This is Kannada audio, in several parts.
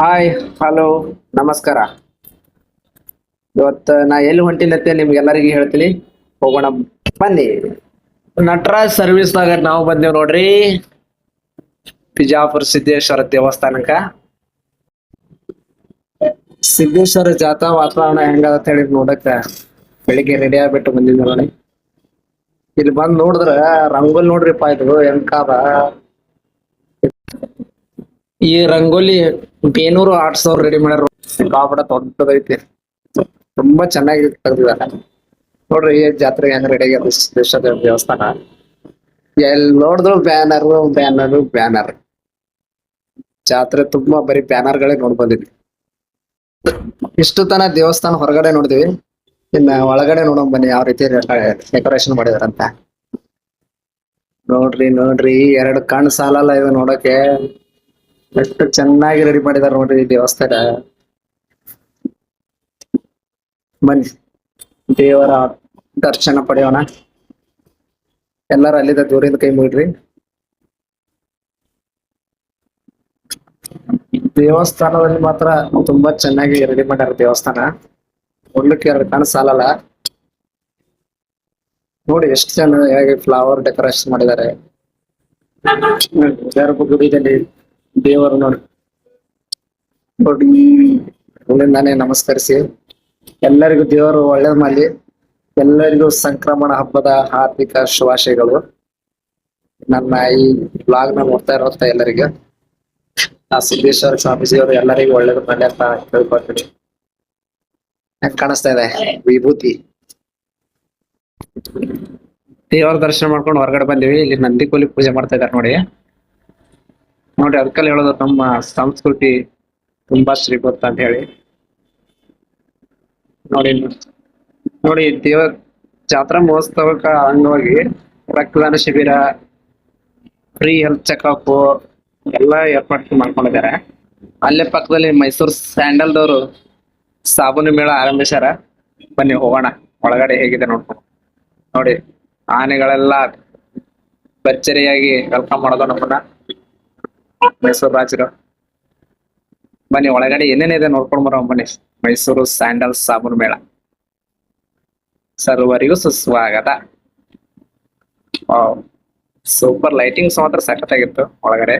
ಹಾಯ್ ಹಲೋ ನಮಸ್ಕಾರ. ಇವತ್ತು ನಾ ಎಲ್ಲಿ ಹೊಂಟಿನತ್ತೆ ನಿಮ್ಗೆಲ್ಲರಿಗೂ ಹೇಳ್ತೀನಿ. ಹೋಗೋಣ, ಬನ್ನಿ. ನಟರಾಜ್ ಸರ್ವಿಸ್ದಾಗ ನಾವು ಬಂದೇವ್ ನೋಡ್ರಿ. ಬಿಜಾಪುರ ಸಿದ್ದೇಶ್ವರ ದೇವಸ್ಥಾನಕ್ಕ. ಸಿದ್ದೇಶ್ವರ ಜಾತ್ರಾ ವಾತಾವರಣ ಹೆಂಗದ ಅಂತ ಹೇಳಿ ನೋಡಕ್ಕ. ಬೆಳಿಗ್ಗೆ ರೆಡಿ ಆಗ್ಬಿಟ್ಟು ಬಂದಿದ್ದೆ ನೋಡಿ. ಇಲ್ಲಿ ಬಂದ್ ನೋಡಿದ್ರ, ರಂಗೋಲ್ ನೋಡ್ರಿಪ್ಪ ಇದು ಹೆಂಗಾದ ಈ ರಂಗೋಲಿ ಬೇನೂರು ಆರ್ಟ್ಸ್ ಅವ್ರು ರೆಡಿ ಮಾಡ್ಯಾರ. ಕಾಪಡ ದೊಡ್ಡದೈತಿ. ತುಂಬಾ ಚೆನ್ನಾಗಿ ತೆಗ್ದಿದ್ದಾರೆ. ನೋಡ್ರಿ ಈ ಜಾತ್ರೆ ಹೆಂಗ್ ರೆಡಿ ಆಗ್ಯದ ದೇವಸ್ಥಾನ. ಎಲ್ ನೋಡಿದ್ರು ಬ್ಯಾನರ್ ಬ್ಯಾನರ್ ಬ್ಯಾನರ್ ಜಾತ್ರೆ ತುಂಬಾ ಬರೀ ಬ್ಯಾನರ್ ಗಳೇ ನೋಡ್ ಬಂದಿದ್ವಿ. ಇಷ್ಟು ತನ ದೇವಸ್ಥಾನ ಹೊರಗಡೆ ನೋಡಿದ್ವಿ. ಇನ್ನ ಒಳಗಡೆ ನೋಡೋಣ ಬನ್ನಿ ಯಾವ ರೀತಿ ಡೆಕೋರೇಷನ್ ಮಾಡಿದಾರಂತ. ನೋಡ್ರಿ ನೋಡ್ರಿ ಎರಡು ಕಣ್ ಸಾಲಲ್ಲ ಇದು ನೋಡಕ್ಕೆ ಎಷ್ಟು ಚೆನ್ನಾಗಿ ರೆಡಿ ಮಾಡಿದಾರೆ ನೋಡ್ರಿ ದೇವಸ್ಥಾನ. ಬನ್ನಿ, ದೇವರ ದರ್ಶನ ಪಡೆಯೋಣ. ಎಲ್ಲರೂ ಅಲ್ಲಿದ್ದ ದೂರಿಂದ ಕೈ ಮುಗಿಡ್ರಿ ದೇವಸ್ಥಾನದಲ್ಲಿ ಮಾತ್ರ ತುಂಬಾ ಚೆನ್ನಾಗಿ ರೆಡಿ ಮಾಡ್ಯಾರ ದೇವಸ್ಥಾನ. ನೋಡ್ಲಿಕ್ಕೆ ಎರಡು ಕಣ್ ಸಾಲಲ್ಲ. ನೋಡಿ ಎಷ್ಟು ಚೆನ್ನಾಗಿ ಫ್ಲವರ್ ಡೆಕೋರೇಷನ್ ಮಾಡಿದ್ದಾರೆ ಗರ್ಭಗುಡಿದಲ್ಲಿ ದೇವರು ನೋಡಿ. ನಾನೇ ನಮಸ್ಕರಿಸಿ. ಎಲ್ಲರಿಗೂ ದೇವರು ಒಳ್ಳೇದ್ ಮಾಡಲಿ ಎಲ್ಲರಿಗೂ ಸಂಕ್ರಮಣ ಹಬ್ಬದ ಹಾರ್ದಿಕ ಶುಭಾಶಯಗಳು. ನನ್ನ ಈ ಬ್ಲಾಗ್ನ ನೋಡ್ತಾ ಇರುವಂತ ಎಲ್ಲರಿಗೆ, ಆ ಸಿದ್ದೇಶ್ವರ ಸ್ವಾಮೀಜಿಯವರು ಎಲ್ಲರಿಗೂ ಒಳ್ಳೇದು ಮಾಡಲಿ ಅಂತ ಕೇಳ್ಕೊಳ್ತೀನಿ. ಹೆಂಗ್ ಕಾಣಿಸ್ತಾ ಇದೆ? ವಿಭೂತಿ. ದೇವರ ದರ್ಶನ ಮಾಡ್ಕೊಂಡು ಹೊರಗಡೆ ಬಂದಿವಿ. ಇಲ್ಲಿ ನಂದಿ ಕೋಲಿ ಪೂಜೆ ಮಾಡ್ತಾ ಇದಾರೆ ನೋಡಿ. ನೋಡಿ, ಅದಕ್ಕಲ್ಲಿ ಹೇಳೋದು ನಮ್ಮ ಸಂಸ್ಕೃತಿ ತುಂಬಾ ಶ್ರೀಮಂತ ಅಂತ ಹೇಳಿ. ನೋಡಿ ನೋಡಿ, ದೇವ ಜಾತ್ರಾ ಮಹೋತ್ಸವಕ್ಕ ಅಂಗವಾಗಿ ರಕ್ತದಾನ ಶಿಬಿರ ಫ್ರೀ ಹೆಲ್ತ್ ಚೆಕಪ್ ಎಲ್ಲ ಏರ್ಪಾಟ್ ಮಾಡ್ಕೊಂಡಿದ್ದಾರೆ. ಅಲ್ಲೇ ಪಕ್ಕದಲ್ಲಿ ಮೈಸೂರು ಸ್ಯಾಂಡಲ್ದವರು ಸಾಬೂನು ಮೇಳ ಆರಂಭಿಸ್ಯಾರ. ಬನ್ನಿ, ಹೋಗೋಣ. ಒಳಗಡೆ ಹೇಗಿದೆ ನೋಡ್ಕೊಂಡು ನೋಡಿ, ಆನೆಗಳೆಲ್ಲ ಬಚ್ಚರಿಯಾಗಿ ವೆಲ್ಕಮ್ ಮಾಡೋದು ನಮ್ಮನ್ನ. ಮೈಸೂರು ರಾಜರು. ಬನ್ನಿ, ಒಳಗಡೆ ಏನೇನಿದೆ ನೋಡ್ಕೊಂಡ್ ಬರೋ ಬನ್ನಿ. ಮೈಸೂರು ಸ್ಯಾಂಡಲ್ ಸಾಬೂನ್ ಮೇಳ. ಸರ್ವರಿಗೂ ಸುಸ್ವಾಗತ. ಸೂಪರ್ ಲೈಟಿಂಗ್ಸ್ ಮಾತ್ರ ಸಖತ್ತಾಗಿತ್ತು ಒಳಗಡೆ.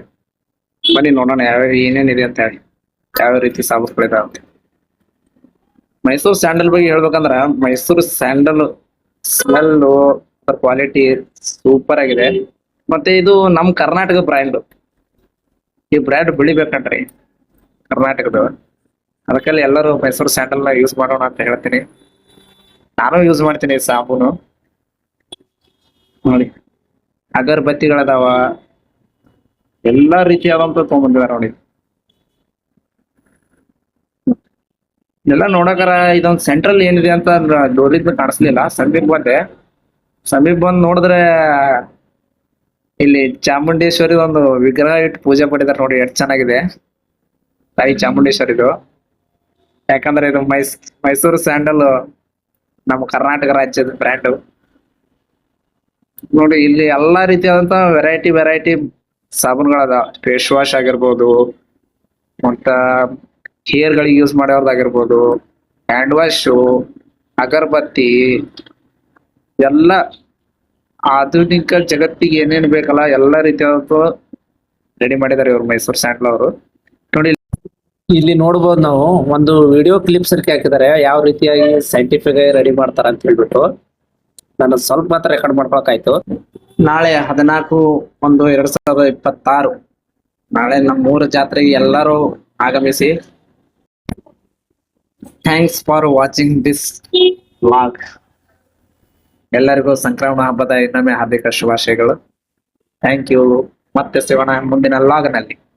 ಬನ್ನಿ, ನೋಡೋಣ ಯಾವ್ಯಾವ ಏನೇನಿದೆ ಅಂತ ಹೇಳಿ. ಯಾವ್ಯಾವ ರೀತಿ ಸಾಬೂನುಗಳಿದಾವೆ ಮೈಸೂರು ಸ್ಯಾಂಡಲ್ ಬಗ್ಗೆ ಹೇಳ್ಬೇಕಂದ್ರ Mysore sandal smell quality super ಆಗಿದೆ. ಮತ್ತೆ ಇದು ನಮ್ ಕರ್ನಾಟಕ ಬ್ರ್ಯಾಂಡ್. ಈ ಬ್ರ್ಯಾಂಡ್ ಬೆಳಿಬೇಕಂತ್ರಿ ಕರ್ನಾಟಕದ ಅದಕ್ಕೆಲ್ಲ ಎಲ್ಲರೂ ಮೈಸೂರು ಸ್ಯಾಂಡಲ್ನ ಯೂಸ್ ಮಾಡೋಣ ಅಂತ ಹೇಳ್ತೀನಿ. ನಾನು ಯೂಸ್ ಮಾಡ್ತೀನಿ ಈ ಸಾಬೂನು ನೋಡಿ, ಅಗರಬತ್ತಿಗಳದಾವ. ಎಲ್ಲಾ ರೀತಿಯಾದಂತ ತಗೊಂಡ್ಬಂದಿದಾರ ನೋಡಿ. ಎಲ್ಲ ನೋಡಕರ ಇದೊಂದು ಸೆಂಟ್ರಲ್ ಏನಿದೆ ಅಂತ ಡೋರಿದ್ ಕಾಣಿಸ್ಲಿಲ್ಲ. ಸಮೀಪ ಬಂದೆ. ಸಮೀಪ ಬಂದು ನೋಡಿದ್ರೆ ಇಲ್ಲಿ ಚಾಮುಂಡೇಶ್ವರಿ ಒಂದು ವಿಗ್ರಹ ಇಟ್ಟು ಪೂಜೆ ಮಾಡಿದಾರೆ ನೋಡಿ, ಎಷ್ಟು ಚೆನ್ನಾಗಿದೆ. ತಾಯಿ ಚಾಮುಂಡೇಶ್ವರಿದು. ಯಾಕಂದ್ರೆ ಇದು ಮೈಸ್, ಮೈಸೂರು ಸ್ಯಾಂಡಲ್ ನಮ್ಮ ಕರ್ನಾಟಕ ರಾಜ್ಯದ ಬ್ರ್ಯಾಂಡು ನೋಡಿ, ಇಲ್ಲಿ ಎಲ್ಲಾ ರೀತಿಯಾದಂತ ವೆರೈಟಿ ವೆರೈಟಿ ಸಾಬೂನ್ಗಳದ ಫೇಸ್ ವಾಶ್ ಆಗಿರ್ಬೋದು, ಮತ್ತ ಹೇರ್ ಗಳಿಗೆ ಯೂಸ್ ಮಾಡೋರ್ದಾಗಿರ್ಬೋದು ಹ್ಯಾಂಡ್ ವಾಶು ಅಗರಬತ್ತಿ, ಎಲ್ಲ ಆಧುನಿಕ ಜಗತ್ತಿಗೆ ಏನೇನ್ ಬೇಕಲ್ಲ, ಎಲ್ಲಾ ರೀತಿಯಾದ ರೆಡಿ ಮಾಡಿದ್ದಾರೆ ಇವರು ಮೈಸೂರು ಸ್ಯಾಂಡಲ್ ಅವರು. ನೋಡಿ, ಇಲ್ಲಿ ನೋಡ್ಬೋದು ನಾವು, ಒಂದು ವಿಡಿಯೋ ಕ್ಲಿಪ್ಸ್ ಹಾಕಿದ್ದಾರೆ. ಯಾವ ರೀತಿಯಾಗಿ ಸೈಂಟಿಫಿಕ್ ಆಗಿ ರೆಡಿ ಮಾಡ್ತಾರೆ ಅಂತ ಹೇಳ್ಬಿಟ್ಟು. ನಾನು ಸ್ವಲ್ಪ ಮಾತ್ರ ರೆಕಾರ್ಡ್ ಮಾಡ್ಕೊಳಕಾಯ್ತು ನಾಳೆ ಹದಿನಾಲ್ಕು ಒಂದು ಎರಡ್ ಸಾವಿರದ ಇಪ್ಪತ್ತಾರು. ನಾಳೆ ನಮ್ಮ ಮೂರು ಜಾತ್ರೆಗೆ ಎಲ್ಲರೂ ಆಗಮಿಸಿ. Thanks for watching this vlog ಎಲ್ಲರಿಗೂ ಸಂಕ್ರಮಣ ಹಬ್ಬದ ಇನ್ನೊಮ್ಮೆ ಹಾರ್ದಿಕ ಶುಭಾಶಯಗಳು. ಥ್ಯಾಂಕ್ ಯು ಮತ್ತೆ ಸಿಗೋಣ ಮುಂದಿನ ಲಾಗ್ನಲ್ಲಿ